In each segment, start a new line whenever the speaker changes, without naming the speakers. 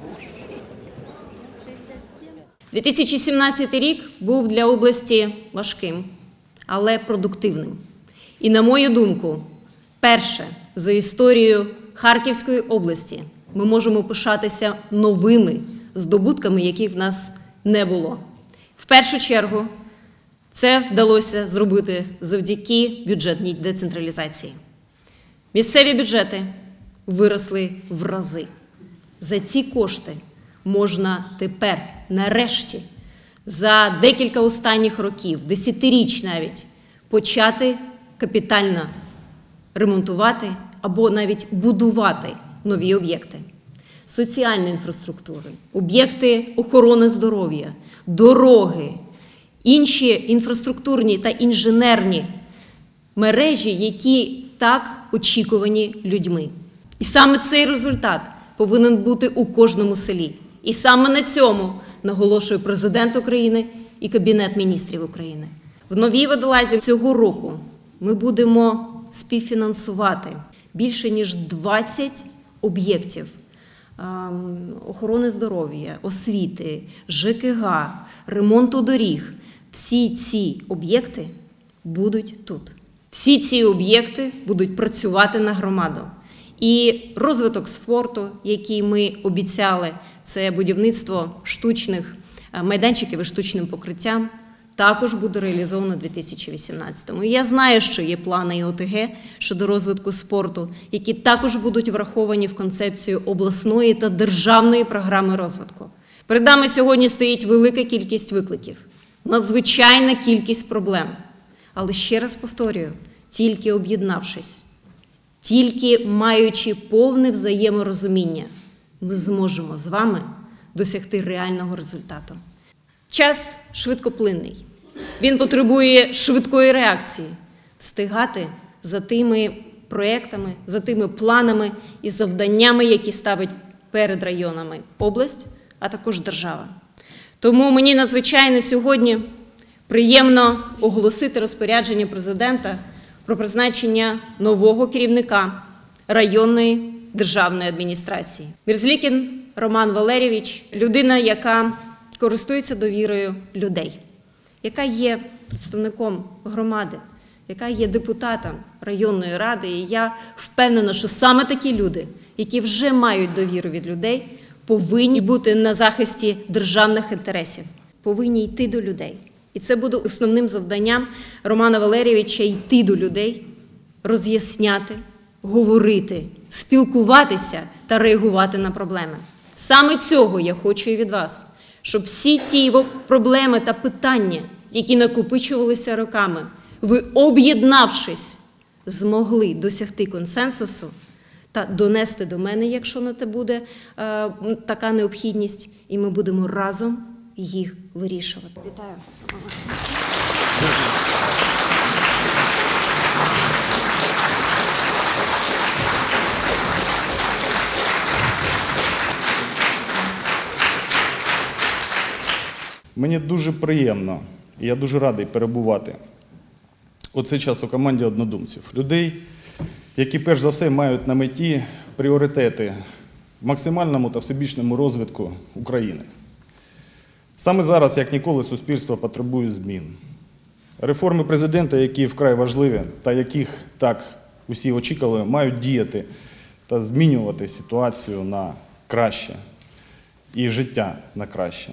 – 2017 рік був для області важким, але продуктивним. І, на мою думку, перше за історією Харківської області ми можемо пишатися новими здобутками, яких в нас не було. В першу чергу це вдалося зробити завдяки бюджетній децентралізації. Місцеві бюджети виросли в рази. За ці кошти можна тепер, нарешті, за декілька останніх років, десятиріч навіть, почати капітально ремонтувати або навіть будувати нові об'єкти соціальної інфраструктури, об'єкти охорони здоров'я, дороги, інші інфраструктурні та інженерні мережі, які так очікувані людьми. І саме цей результат повинен бути у кожному селі. І саме на цьому наголошує президент України і Кабінет міністрів України. В новій водолазі цього року ми будемо співфінансувати більше ніж 20 об'єктів ем, охорони здоров'я, освіти, ЖКГ, ремонту доріг. Всі ці об'єкти будуть тут. Всі ці об'єкти будуть працювати на громаду. І розвиток спорту, який ми обіцяли, це будівництво штучних е, майданчиків і штучним покриттям, також буде реалізовано у 2018-му. Я знаю, що є плани і ОТГ щодо розвитку спорту, які також будуть враховані в концепцію обласної та державної програми розвитку. Перед нами сьогодні стоїть велика кількість викликів, надзвичайна кількість проблем. Але ще раз повторюю: тільки об'єднавшись, тільки маючи повне взаєморозуміння, ми зможемо з вами досягти реального результату. Час швидкоплинний. Він потребує швидкої реакції, встигати за тими проектами, за тими планами і завданнями, які ставить перед районами область, а також держава. Тому мені надзвичайно сьогодні приємно оголосити розпорядження президента про призначення нового керівника районної державної адміністрації. Мірзлікін Роман Валерійович людина, яка користується довірою людей, яка є представником громади, яка є депутатом районної ради. І я впевнена, що саме такі люди, які вже мають довіру від людей, повинні бути на захисті державних інтересів, повинні йти до людей. І це буде основним завданням Романа Валерійовича йти до людей, роз'ясняти, говорити, спілкуватися та реагувати на проблеми. Саме цього я хочу і від вас, щоб всі ті проблеми та питання, які накопичувалися роками, ви, об'єднавшись, змогли досягти консенсусу та донести до мене, якщо на те буде е, така необхідність, і ми будемо разом їх вирішувати. Вітаю.
Мені дуже приємно, і я дуже радий перебувати у цей час у команді однодумців. Людей, які перш за все мають на меті пріоритети в максимальному та всебічному розвитку України. Саме зараз, як ніколи, суспільство потребує змін. Реформи президента, які вкрай важливі, та яких так усі очікували, мають діяти та змінювати ситуацію на краще і життя на краще.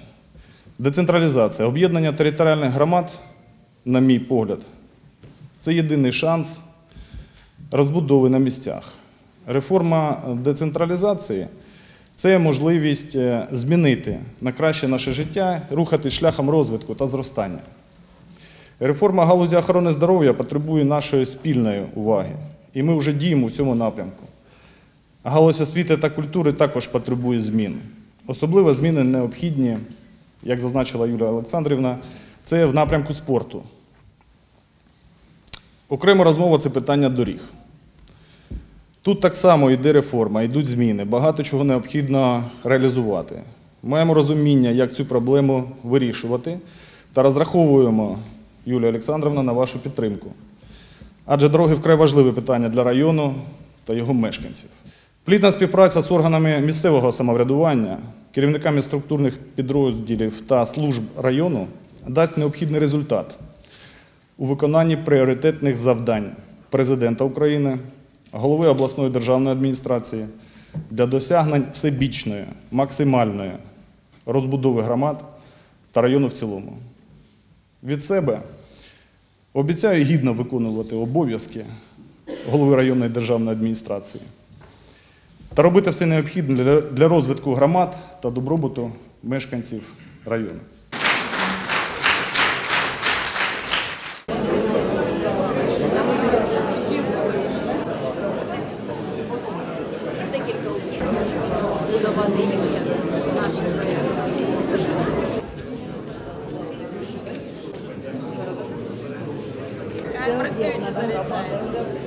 Децентралізація, об'єднання територіальних громад, на мій погляд, це єдиний шанс розбудови на місцях. Реформа децентралізації це можливість е, змінити на краще наше життя, рухати шляхом розвитку та зростання. Реформа галузі охорони здоров'я потребує нашої спільної уваги, і ми вже діємо в цьому напрямку. Галузь освіти та культури також потребує змін. Особливо зміни необхідні, як зазначила Юлія Олександрівна, це в напрямку спорту. Окрема розмова це питання доріг. Тут так само йде реформа, йдуть зміни, багато чого необхідно реалізувати. Маємо розуміння, як цю проблему вирішувати, та розраховуємо, Юлія Олександровна, на вашу підтримку. Адже дороги вкрай важливе питання для району та його мешканців. Плідна співпраця з органами місцевого самоврядування, керівниками структурних підрозділів та служб району дасть необхідний результат у виконанні пріоритетних завдань президента України, голови обласної державної адміністрації для досягнень всебічної, максимальної розбудови громад та району в цілому. Від себе обіцяю гідно виконувати обов'язки голови районної державної адміністрації та робити все необхідне для- розвитку громад та добробуту мешканців району.
Будувати їхні наші проєкти. Працюють і заряджають.